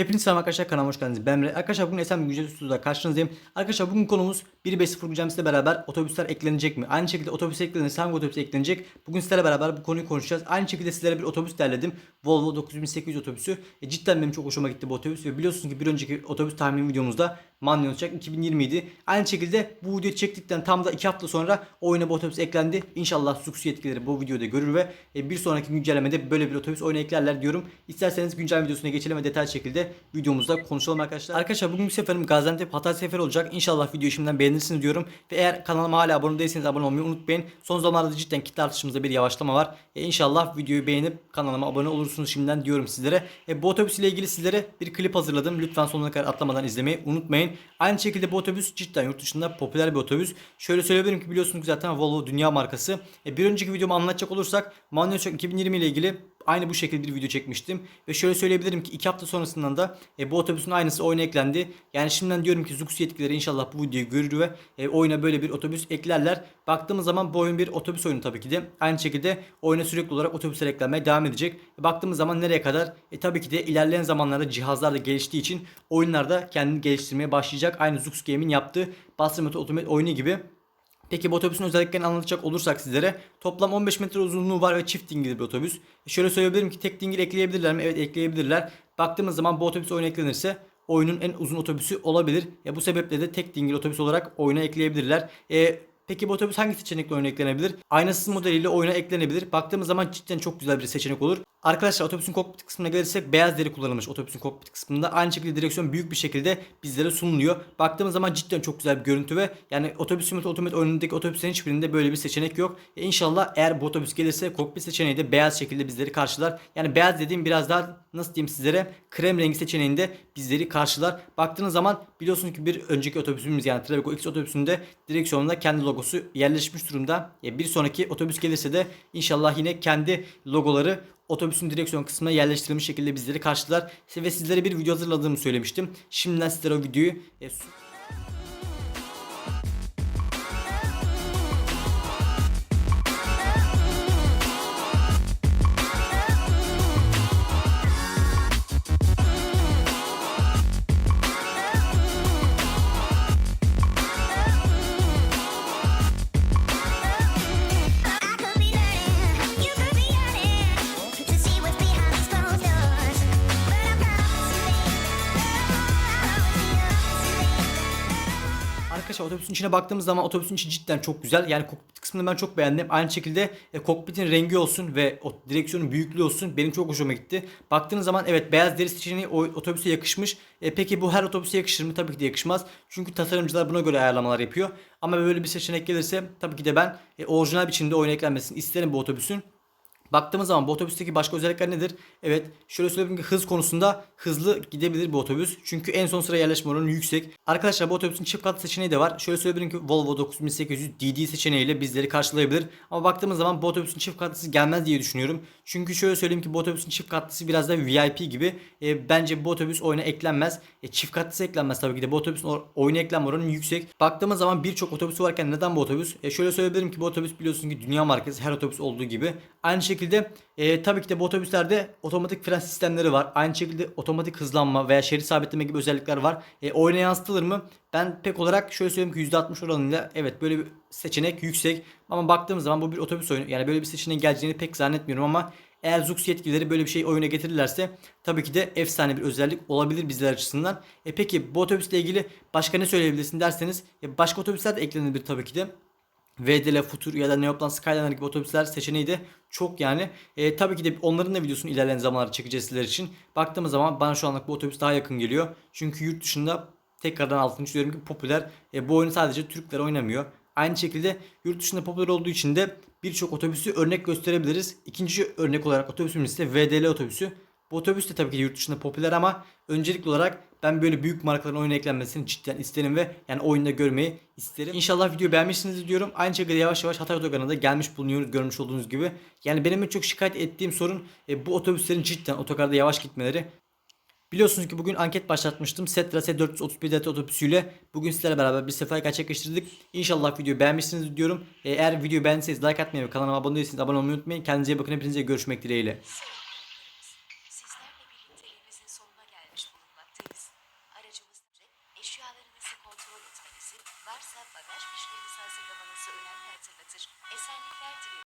Hepinize selam arkadaşlar kanalıma hoş geldiniz. Ben Emre. Arkadaşlar bugün Esen Güncel Stüdyo'da karşınızdayım. Arkadaşlar bugün konumuz 1.5.0 güncellemesiyle beraber otobüsler eklenecek mi? Aynı şekilde otobüs eklenirse hangi otobüs eklenecek? Bugün sizlerle beraber bu konuyu konuşacağız. Aynı şekilde sizlere bir otobüs derledim. Volvo 9800 otobüsü. E, cidden benim çok hoşuma gitti bu otobüs. Ve biliyorsunuz ki bir önceki otobüs tahmini videomuzda Manyon olacak 2020 idi. Aynı şekilde bu videoyu çektikten tam da 2 hafta sonra oyuna bu otobüs eklendi. İnşallah Suksi yetkilileri bu videoda görür ve e, bir sonraki güncellemede böyle bir otobüs oyuna eklerler diyorum. İsterseniz güncel videosuna geçelim ve detaylı şekilde videomuzda konuşalım arkadaşlar. Arkadaşlar bugün bir seferim Gaziantep Hatay seferi olacak. İnşallah videoyu şimdiden beğenirsiniz diyorum. Ve eğer kanalıma hala abone değilseniz abone olmayı unutmayın. Son zamanlarda cidden kitle artışımızda bir yavaşlama var. E, inşallah videoyu beğenip kanalıma abone olursunuz şimdiden diyorum sizlere. E, bu otobüs ile ilgili sizlere bir klip hazırladım. Lütfen sonuna kadar atlamadan izlemeyi unutmayın. Aynı şekilde bu otobüs cidden yurt dışında popüler bir otobüs. Şöyle söyleyebilirim ki biliyorsunuz zaten Volvo dünya markası. E, bir önceki videomu anlatacak olursak Manuel 2020 ile ilgili aynı bu şekilde bir video çekmiştim. Ve şöyle söyleyebilirim ki 2 hafta sonrasından da e, bu otobüsün aynısı oyuna eklendi. Yani şimdiden diyorum ki Zux yetkilileri inşallah bu videoyu görür ve e, oyuna böyle bir otobüs eklerler. Baktığımız zaman bu oyun bir otobüs oyunu tabii ki de. Aynı şekilde oyuna sürekli olarak otobüsler eklenmeye devam edecek. E, baktığımız zaman nereye kadar? E, tabii ki de ilerleyen zamanlarda cihazlar da geliştiği için oyunlarda kendini geliştirmeye başlayacak. Aynı Zux Game'in yaptığı Bastırma Otomat oyunu gibi. Peki bu otobüsün özelliklerini anlatacak olursak sizlere toplam 15 metre uzunluğu var ve çift dingil bir otobüs. E şöyle söyleyebilirim ki tek dingil ekleyebilirler mi? Evet ekleyebilirler. Baktığımız zaman bu otobüs oyuna eklenirse oyunun en uzun otobüsü olabilir. E bu sebeple de tek dingil otobüs olarak oyuna ekleyebilirler. E, Peki bu otobüs hangi seçenekle oyuna eklenebilir? Aynasız modeliyle oyuna eklenebilir. Baktığımız zaman cidden çok güzel bir seçenek olur. Arkadaşlar otobüsün kokpit kısmına gelirsek beyaz deri kullanılmış otobüsün kokpit kısmında. Aynı şekilde direksiyon büyük bir şekilde bizlere sunuluyor. Baktığımız zaman cidden çok güzel bir görüntü ve yani otobüs simülatör otomat oyunundaki otobüslerin hiçbirinde böyle bir seçenek yok. E inşallah eğer bu otobüs gelirse kokpit seçeneği de beyaz şekilde bizleri karşılar. Yani beyaz dediğim biraz daha nasıl diyeyim sizlere krem rengi seçeneğinde bizleri karşılar. Baktığınız zaman biliyorsunuz ki bir önceki otobüsümüz yani Travigo X otobüsünde direksiyonunda kendi logosu yerleşmiş durumda. E bir sonraki otobüs gelirse de inşallah yine kendi logoları otobüsün direksiyon kısmına yerleştirilmiş şekilde bizleri karşılar. Ve sizlere bir video hazırladığımı söylemiştim. Şimdiden sizlere o videoyu e, Arkadaşlar otobüsün içine baktığımız zaman otobüsün içi cidden çok güzel. Yani kokpit kısmını ben çok beğendim. Aynı şekilde e, kokpitin rengi olsun ve o direksiyonun büyüklüğü olsun benim çok hoşuma gitti. Baktığınız zaman evet beyaz deri seçeneği o otobüse yakışmış. E, peki bu her otobüse yakışır mı? Tabii ki de yakışmaz. Çünkü tasarımcılar buna göre ayarlamalar yapıyor. Ama böyle bir seçenek gelirse tabii ki de ben e, orijinal biçimde oyuna eklenmesini isterim bu otobüsün. Baktığımız zaman bu otobüsteki başka özellikler nedir? Evet şöyle söyleyeyim ki hız konusunda hızlı gidebilir bu otobüs. Çünkü en son sıra yerleşme oranı yüksek. Arkadaşlar bu otobüsün çift katlı seçeneği de var. Şöyle söyleyebilirim ki Volvo 9800 DD seçeneğiyle bizleri karşılayabilir. Ama baktığımız zaman bu otobüsün çift katlısı gelmez diye düşünüyorum. Çünkü şöyle söyleyeyim ki bu otobüsün çift katlısı biraz da VIP gibi. E, bence bu otobüs oyuna eklenmez. E, çift katlısı eklenmez tabii ki de. Bu otobüsün oyuna eklenme oranı yüksek. Baktığımız zaman birçok otobüsü varken neden bu otobüs? E, şöyle söyleyebilirim ki bu otobüs biliyorsun ki dünya markası her otobüs olduğu gibi. Aynı şekilde e, tabii ki de bu otobüslerde otomatik fren sistemleri var. Aynı şekilde otomatik hızlanma veya şerit sabitleme gibi özellikler var. E, oyuna yansıtılır mı? Ben pek olarak şöyle söyleyeyim ki %60 oranıyla evet böyle bir seçenek yüksek. Ama baktığımız zaman bu bir otobüs oyunu. Yani böyle bir seçeneğin geleceğini pek zannetmiyorum ama eğer Zux yetkilileri böyle bir şey oyuna getirirlerse tabii ki de efsane bir özellik olabilir bizler açısından. E peki bu otobüsle ilgili başka ne söyleyebilirsin derseniz e, başka otobüsler de eklenebilir tabii ki de. VDL, Futur ya da Neoplan Skyliner gibi otobüsler seçeneği de çok yani. E, tabii ki de onların da videosunu ilerleyen zamanlarda çekeceğiz sizler için. Baktığımız zaman bana şu anlık bu otobüs daha yakın geliyor. Çünkü yurt dışında tekrardan altını çiziyorum ki popüler. E, bu oyunu sadece Türkler oynamıyor. Aynı şekilde yurt dışında popüler olduğu için de birçok otobüsü örnek gösterebiliriz. İkinci örnek olarak otobüsümüz ise VDL otobüsü. Bu otobüs de tabii ki yurt dışında popüler ama öncelikli olarak ben böyle büyük markaların oyuna eklenmesini cidden isterim ve yani oyunda görmeyi isterim. İnşallah videoyu beğenmişsinizdir diyorum. Aynı şekilde yavaş yavaş Hatay Otogarı'na gelmiş bulunuyoruz görmüş olduğunuz gibi. Yani benim en çok şikayet ettiğim sorun e, bu otobüslerin cidden otogarda yavaş gitmeleri. Biliyorsunuz ki bugün anket başlatmıştım. Setra S431 DT otobüsüyle bugün sizlerle beraber bir sefer gerçekleştirdik. İnşallah videoyu beğenmişsiniz diyorum. Eğer videoyu beğendiyseniz like atmayı ve kanalıma abone değilseniz abone olmayı unutmayın. Kendinize iyi bakın. Hepinize görüşmek dileğiyle.